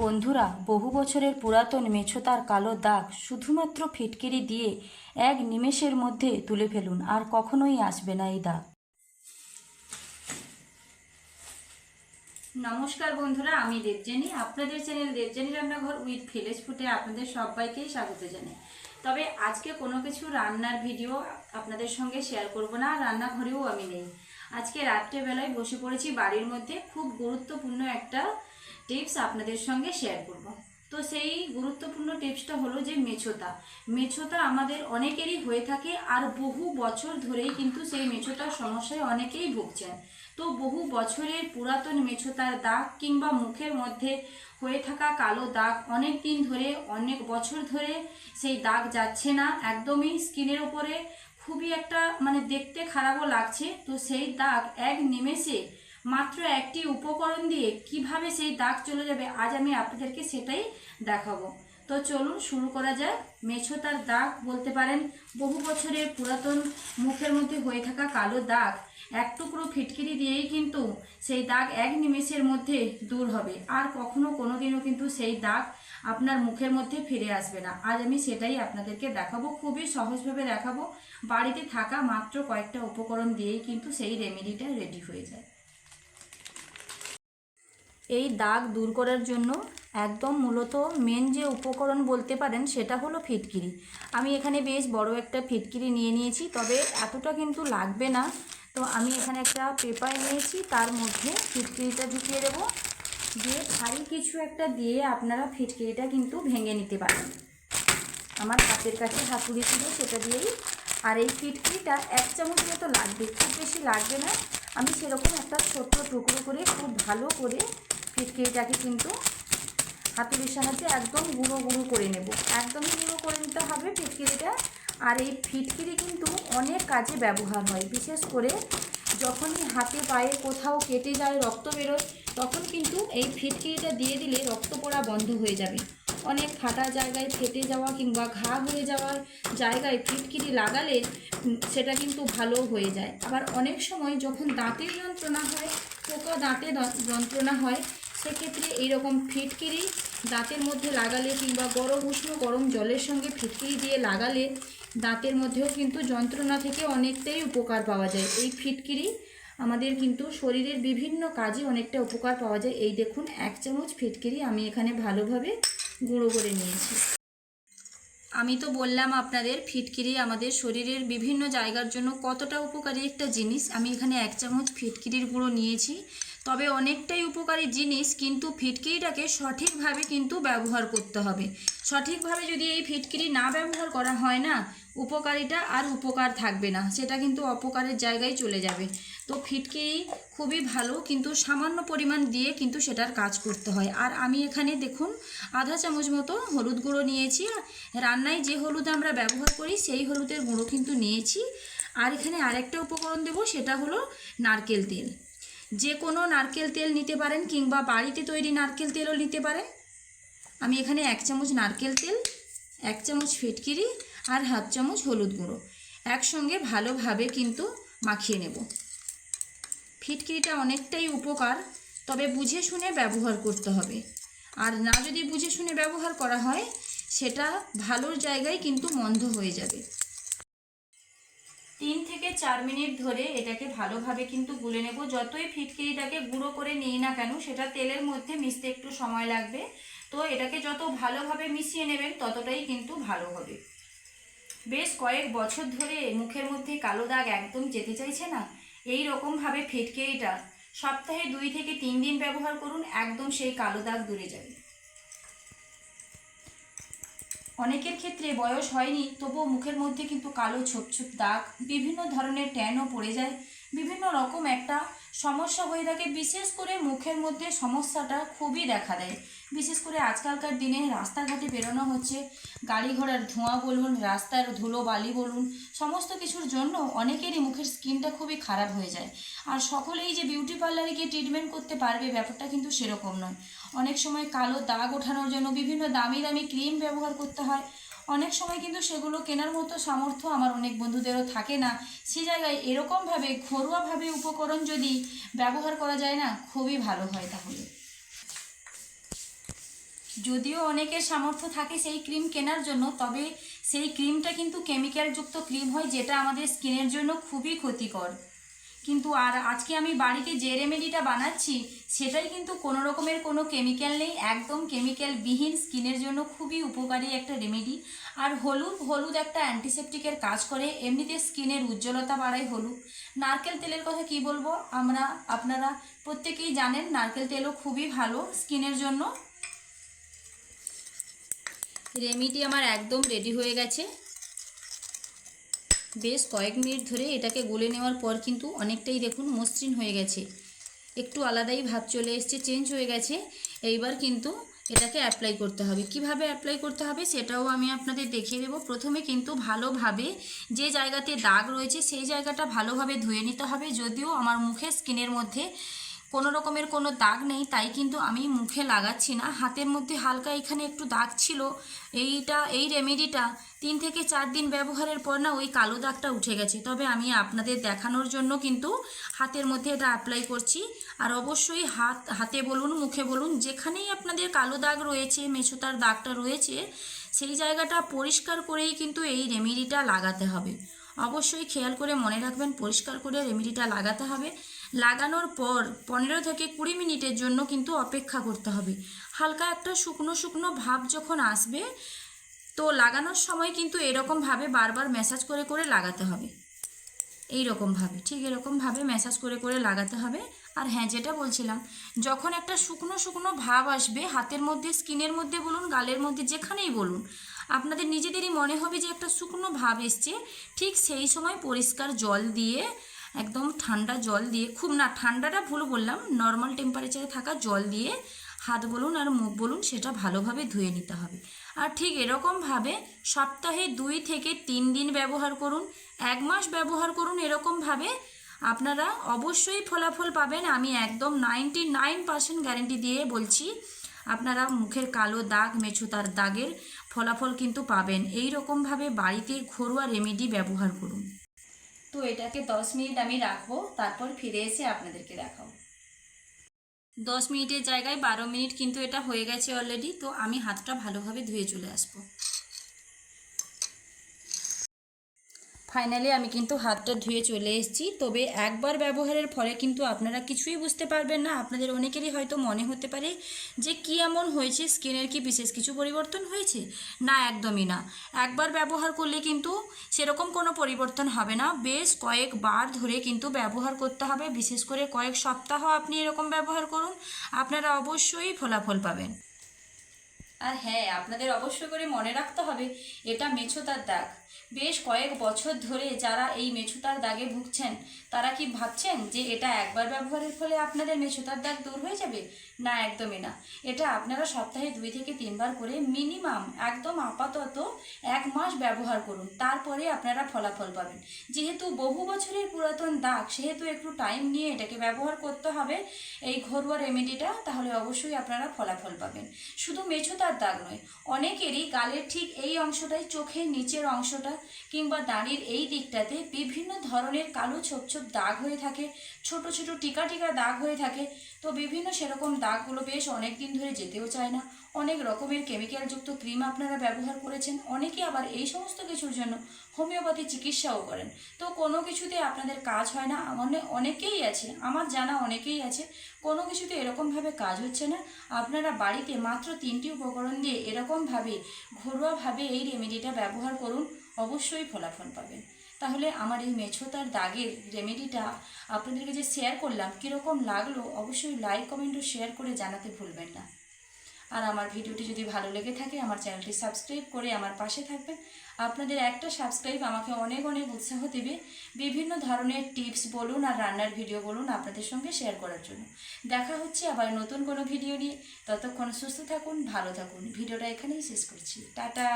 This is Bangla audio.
বন্ধুরা, বহু বছরের পুরাতন মেছোতার কালো দাগ শুধুমাত্র ফিটকিরি দিয়ে এক নিমেষের মধ্যে তুলে ফেলুন, আর কখনোই আসবে না এই দাগ। নমস্কার বন্ধুরা, আমি দেবজানি আপনাদের চ্যানেল দেবজানি রান্নাঘর উইথ ভিলেজ ফুটে আপনাদের সবাইকেই স্বাগত জানাই। তবে আজকে কোনো কিছু রান্নার ভিডিও আপনাদের সঙ্গে শেয়ার করব না, রান্নাঘরেও আমি নেই। আজকে রাত্রেবেলায় বসে পড়েছি বাড়ির মধ্যে, খুব গুরুত্বপূর্ণ একটা টিপস আপনাদের সঙ্গে শেয়ার করব। তো সেই গুরুত্বপূর্ণ টিপসটা হলো যে মেছোতা। মেছোতা আমাদের অনেকেরই হয়ে থাকে আর বহু বছর ধরেই কিন্তু সেই মেছোতার সমস্যায় অনেকেই ভুগছেন। তো বহু বছরের পুরাতন মেছোতার দাগ কিংবা মুখের মধ্যে হয়ে থাকা কালো দাগ অনেক দিন ধরে, অনেক বছর ধরে সেই দাগ যাচ্ছে না, একদমই স্কিনের উপরে খুবই একটা মানে দেখতে খারাপও লাগছে। তো সেই দাগ এক নিমেষে মাত্র একটি উপকরণ দিয়ে কীভাবে সেই দাগ চলে যাবে, আজ আমি আপনাদেরকে সেটাই দেখাবো। তো চলুন শুরু করা যাক। মেছোতার দাগ বলতে পারেন, বহু বছরের পুরাতন মুখের মধ্যে হয়ে থাকা কালো দাগ, এক টুকরো ফিটকিরি দিয়েই কিন্তু সেই দাগ এক নিমেষের মধ্যে দূর হবে। আর কখনো কোনো দিনও কিন্তু সেই দাগ আপনার মুখের মধ্যে ফিরে আসবে না। আজ আমি সেটাই আপনাদেরকে দেখাবো, খুবই সহজভাবে দেখাবো। বাড়িতে থাকা মাত্র কয়েকটা উপকরণ দিয়েই কিন্তু সেই রেমেডিটা রেডি হয়ে যায়। এই দাগ দূর করার জন্য একদম মূলত মেন যে উপকরণ বলতে পারেন সেটা হলো ফিটকিরি। আমি এখানে বেশ বড় একটা ফিটকিরি নিয়ে নিয়েছি, তবে এতটা কিন্তু লাগবে না। তো আমি এখানে একটা পেপার নিয়েছি, তার মধ্যে ফিটকিরিটা ঢুকিয়ে দেবো। দিয়ে ভারী কিছু একটা দিয়ে আপনারা ফিটকিরিটা কিন্তু ভেঙে নিতে পারেন। আমার হাতের কাছে হাতুড়ি ছিল, সেটা দিয়েই। আর এই ফিটকিরিটা এক চামচ মতো লাগবে, খুব বেশি লাগবে না। আমি সেরকম একটা ছোট্ট টুকরো করে, খুব ভালো করে ফিটকিরিটাকে কিন্তু হাতুড়ির সাহায্যে একদম গুঁড়ো গুঁড়ো করে নেব। একদমই গুঁড়ো করে নিতে হবে ফিটকিরিটা। আর এই ফিটকিরি কিন্তু অনেক কাজে ব্যবহার হয়। বিশেষ করে যখনই হাতে পায়ে কোথাও কেটে যায়, রক্ত বেরোয়, তখন কিন্তু এই ফিটকিরিটা দিয়ে দিলে রক্ত পড়া বন্ধ হয়ে যাবে। অনেক ফাটা জায়গায় ফেটে যাওয়া কিংবা ঘা হয়ে যাওয়ার জায়গায় ফিটকিরি লাগালে সেটা কিন্তু ভালো হয়ে যায়। আবার অনেক সময় যখন দাঁতের যন্ত্রণা হয়, পোকা দাঁতে যন্ত্রণা হয়, সেক্ষেত্রে এইরকম ফিটকিরি দাঁতের মধ্যে লাগালে কিংবা গরম, উষ্ণ গরম জলের সঙ্গে ফিটকিরি দিয়ে লাগালে দাঁতের মধ্যেও কিন্তু যন্ত্রণা থেকে অনেকটাই উপকার পাওয়া যায়। এই ফিটকিরি আমাদের কিন্তু শরীরের বিভিন্ন কাজে অনেকটা উপকার পাওয়া যায়। এই দেখুন, এক চামচ ফিটকিরি আমি এখানে ভালোভাবে গুঁড়ো করে নিয়েছি। আমি তো বললাম আপনাদের, ফিটকিরি আমাদের শরীরের বিভিন্ন জায়গার জন্য কতটা উপকারী একটা জিনিস। আমি এখানে এক চামচ ফিটকিরির গুঁড়ো নিয়েছি। তবে অনেকটাই উপকারী জিনিস, কিন্তু ফিটকিরিটাকে সঠিকভাবে কিন্তু ব্যবহার করতে হবে। সঠিকভাবে যদি এই ফিটকিরি না ব্যবহার করা হয় না, উপকারিতা আর উপকার থাকবে না। সেটা কিন্তু অপকারের জায়গায় চলে যাবে। তো ফিটকিরি খুবই ভালো, কিন্তু সামান্য পরিমাণ দিয়ে কিন্তু সেটার কাজ করতে হয়। আর আমি এখানে দেখুন, আধা চামচ মতো হলুদ গুঁড়ো নিয়েছি। রান্নায় যে হলুদ আমরা ব্যবহার করি, সেই হলুদের গুঁড়ো কিন্তু নিয়েছি। আর এখানে আরেকটা উপকরণ দেবো, সেটা হলো নারকেল তেল। যে কোনো নারকেল তেল নিতে পারেন, কিংবা বাড়িতে তৈরি নারকেল তেলও নিতে পারেন। আমি এখানে এক চামচ নারকেল তেল, এক চামচ ফিটকিরি, আর হাফ চামচ হলুদ গুঁড়ো। একসঙ্গে ভালোভাবে কিন্তু মাখিয়ে নেব। ফিটকিরিটা অনেকটাই উপকার, তবে বুঝে শুনে ব্যবহার করতে হবে। আর না যদি বুঝে শুনে ব্যবহার করা হয়, সেটা ভালোর জায়গায় কিন্তু মন্দ হয়ে যাবে। তিন থেকে চার মিনিট ধরে এটাকে ভালোভাবে কিন্তু গুলে নেব। যতই ফিটকিরিটাকে গুঁড়ো করে নিই না কেন, সেটা তেলের মধ্যে মিশতে একটু সময় লাগবে। তো এটাকে যত ভালোভাবে মিশিয়ে নেবেন, ততটাই কিন্তু ভালো হবে। বেশ কয়েক বছর ধরে মুখের মধ্যে কালো দাগ একদম যেতে চাইছে না এই রকমভাবে এটা। সপ্তাহে দুই থেকে তিন দিন ব্যবহার করুন, একদম সেই কালো দাগ দূরে যাবে। অনেকের ক্ষেত্রে বয়স হয়নি, তবুও মুখের মধ্যে কিন্তু কালো ছোপ ছোপ দাগ, বিভিন্ন ধরনের ট্যানও পড়ে যায়, বিভিন্ন রকম একটা সমস্যা হয়ে থাকে, বিশেষ করে মুখের মধ্যে সমস্যাটা খুবই দেখা দেয়। বিশেষ করে আজকালকার দিনে রাস্তাঘাটে বেরোনো হচ্ছে গাড়ি ঘোড়ার ধোঁয়া বলুন, রাস্তার ধুলো বালি বলুন, সমস্ত কিছুর জন্য অনেকেরই মুখের স্কিনটা খুবই খারাপ হয়ে যায়। আর সকলেই যে বিউটি পার্লারে গিয়ে ট্রিটমেন্ট করতে পারবে ব্যাপারটা কিন্তু সেরকম নয়। অনেক সময় কালো দাগ ওঠানোর জন্য বিভিন্ন দামি দামি ক্রিম ব্যবহার করতে হয় অনেক সময় কিন্তু সেগুলো কেনার মতো সামর্থ্য আমার অনেক বন্ধুদেরও থাকে না। সে জায়গায় এরকমভাবে ঘরোয়াভাবে উপকরণ যদি ব্যবহার করা যায় না, খুবই ভালো হয় তাহলে। যদিও অনেকের সামর্থ্য থাকে সেই ক্রিম কেনার জন্য, তবে সেই ক্রিমটা কিন্তু কেমিক্যালযুক্ত ক্রিম হয় যেটা আমাদের স্কিনের জন্য খুবই ক্ষতিকর। কিন্তু আর আজকে আমি বাড়িতে যে রেমেডিটা বানাচ্ছি, সেটাই কিন্তু কোনো রকমের কোনো কেমিক্যাল নেই, একদম কেমিক্যাল বিহীন স্কিনের জন্য খুবই উপকারী একটা রেমেডি আর হলুদ হলুদ একটা অ্যান্টিসেপটিকের কাজ করে, এমনিতে স্কিনের উজ্জ্বলতা বাড়ায় হলুদ। নারকেল তেলের কথা কি বলব? আমরা, আপনারা প্রত্যেকেই জানেন, নারকেল তেলও খুবই ভালো স্কিনের জন্য। রেমিডি আমার একদম রেডি হয়ে গেছে। বেশ কয়েক মিনিট ধরে এটাকে গলে নেওয়ার পর কিন্তু অনেকটাই দেখুন মসৃণ হয়ে গেছে। একটু আলাদাই ভাব চলে এসছে চেঞ্জ হয়ে গেছে। এইবার কিন্তু এটাকে অ্যাপ্লাই করতে হবে। কীভাবে অ্যাপ্লাই করতে হবে সেটাও আমি আপনাদের দেখিয়ে দেবো। প্রথমে কিন্তু ভালোভাবে যে জায়গাতে দাগ রয়েছে সেই জায়গাটা ভালোভাবে ধুয়ে নিতে হবে। যদিও আমার মুখে স্কিনের মধ্যে কোনো রকমের কোনো দাগ নেই, তাই কিন্তু আমি মুখে লাগাচ্ছি না। হাতের মধ্যে হালকা এখানে একটু দাগ ছিল। এইটা, এই রেমেডিটা তিন থেকে চার দিন ব্যবহারের পর না ওই কালো দাগটা উঠে গেছে। তবে আমি আপনাদের দেখানোর জন্য কিন্তু হাতের মধ্যে এটা অ্যাপ্লাই করছি। আর অবশ্যই হাত, হাতে বলুন, মুখে বলুন, যেখানেই আপনাদের কালো দাগ রয়েছে, মেছোতার দাগটা রয়েছে, সেই জায়গাটা পরিষ্কার করেই কিন্তু এই রেমেডিটা লাগাতে হবে। অবশ্যই খেয়াল করে মনে রাখবেন, পরিষ্কার করে রেমেডিটা লাগাতে হবে। লাগানোর পর পনেরো থেকে কুড়ি মিনিটের জন্য কিন্তু অপেক্ষা করতে হবে। হালকা একটা শুকনো শুকনো ভাব যখন আসবে, তো লাগানোর সময় কিন্তু এরকমভাবে বারবার ম্যাসাজ করে করে লাগাতে হবে। এই রকমভাবে ঠিক এরকমভাবে ম্যাসাজ করে করে লাগাতে হবে। আর হ্যাঁ যেটা বলছিলাম, যখন একটা শুকনো শুকনো ভাব আসবে, হাতের মধ্যে স্কিনের মধ্যে বলুন, গালের মধ্যে, যেখানেই বলুন আপনাদের নিজেদেরই মনে হবে যে একটা শুকনো ভাব এসছে। ঠিক সেই সময় পরিষ্কার জল দিয়ে, একদম ঠান্ডা জল দিয়ে, খুব না, ঠান্ডাটা ভুল বললাম নর্মাল টেম্পারেচারে থাকা জল দিয়ে হাত বলুন আর মুখ বলুন সেটা ভালোভাবে ধুয়ে নিতে হবে। আর ঠিক এরকমভাবে সপ্তাহে দুই থেকে তিন দিন ব্যবহার করুন, এক মাস ব্যবহার করুন এরকমভাবে আপনারা অবশ্যই ফলাফল পাবেন। আমি একদম নাইনটি নাইন পার্সেন্ট গ্যারেন্টি দিয়ে বলছি, আপনারা মুখের কালো দাগ, মেছুতার দাগের ফলাফল কিন্তু পাবেন। এই রকমভাবে বাড়িতে ঘরোয়া রেমেডি ব্যবহার করুন। তো এটাকে দশ মিনিট আমি রাখব, তারপর ফিরে এসে আপনাদেরকে দেখাবো। দশ মিনিটের জায়গায় বারো মিনিট কিন্তু এটা হয়ে গেছে অলরেডি তো আমি হাতটা ভালোভাবে ধুয়ে চলে আসব। ফাইনালি আমি কিন্তু হাতটা ধুয়ে চলে এসেছি। তবে একবার ব্যবহারের ফলে কিন্তু আপনারা কিছুই বুঝতে পারবেন না। আপনাদের অনেকেরই হয়তো মনে হতে পারে যে কি এমন হয়েছে? স্কিনের কি বিশেষ কিছু পরিবর্তন হয়েছে? না, একদমই না। একবার ব্যবহার করলে কিন্তু সেরকম কোনো পরিবর্তন হবে না। বেশ কয়েকবার ধরে কিন্তু ব্যবহার করতে হবে। বিশেষ করে কয়েক সপ্তাহ আপনি এরকম ব্যবহার করুন। আপনারা অবশ্যই ফলাফল পাবেন। আর হ্যাঁ আপনাদের অবশ্যই করে মনে রাখতে হবে, এটা মেছোতার দাগ। বেশ কয়েক বছর ধরে যারা এই মেছোতার দাগে ভুগছেন, তারা কি ভাবছেন যে এটা একবার ব্যবহারের ফলে আপনাদের মেছোতার দাগ দূর হয়ে যাবে? না, একদমই না। এটা আপনারা সপ্তাহে দুই থেকে তিনবার করে মিনিমাম, একদম আপাতত এক মাস ব্যবহার করুন। তারপরে আপনারা ফলাফল পাবেন। যেহেতু বহু বছরের পুরাতন দাগ, সেহেতু একটু টাইম নিয়ে এটাকে ব্যবহার করতে হবে। এই ঘরোয়া রেমেডিটা তাহলে অবশ্যই আপনারা ফলাফল পাবেন। শুধু মেছোতার দাগ নয়। অনেকেরই গালের ঠিক এই অংশটাই চোখের নিচের অংশটা কিংবা দাঁড়ির এই দিকটাতে বিভিন্ন ধরনের কালো ছোপ ছোপ দাগ হয়ে থাকে, ছোট ছোট টিকা টিকা দাগ হয়ে থাকে। তো বিভিন্ন সেরকম দাগগুলো বেশ অনেক দিন ধরে যেতেও চায় না। অনেক রকমের কেমিক্যালযুক্ত ক্রিম আপনারা ব্যবহার করেছেন। অনেকে আবার এই সমস্ত কিছুর জন্য হোমিওপ্যাথি চিকিৎসাও করেন। তো কোনো কিছুতে আপনাদের কাজ হয় না মানে অনেকেই আছে, আমার জানা অনেকেই আছে, কোনো কিছুতে এরকমভাবে কাজ হচ্ছে না। আপনারা বাড়িতে মাত্র তিনটি উপকরণ দিয়ে এরকমভাবে ঘরোয়াভাবে এই রেমেডিটা ব্যবহার করুন, অবশ্যই ফলাফল পাবেন। তাহলে আমার এই মেছোতার দাগের রেমেডিটা আপনাদেরকে যে শেয়ার করলাম, কীরকম লাগল অবশ্যই লাইক কমেন্ট ও শেয়ার করে জানাতে ভুলবেন না। আর আমার ভিডিওটি যদি ভালো লেগে থাকে, আমার চ্যানেলটি সাবস্ক্রাইব করে আমার পাশে থাকবেন। আপনাদের একটা সাবস্ক্রাইব আমাকে অনেক অনেক উৎসাহ দেবে। বিভিন্ন ধরনের টিপস বলুন আর রান্নার ভিডিও বলুন আপনাদের সঙ্গে শেয়ার করার জন্য। দেখা হচ্ছে আবার নতুন কোনো ভিডিও নিয়ে। ততক্ষণ সুস্থ থাকুন, ভালো থাকুন। ভিডিওটা এখানেই শেষ করছি। টাটা!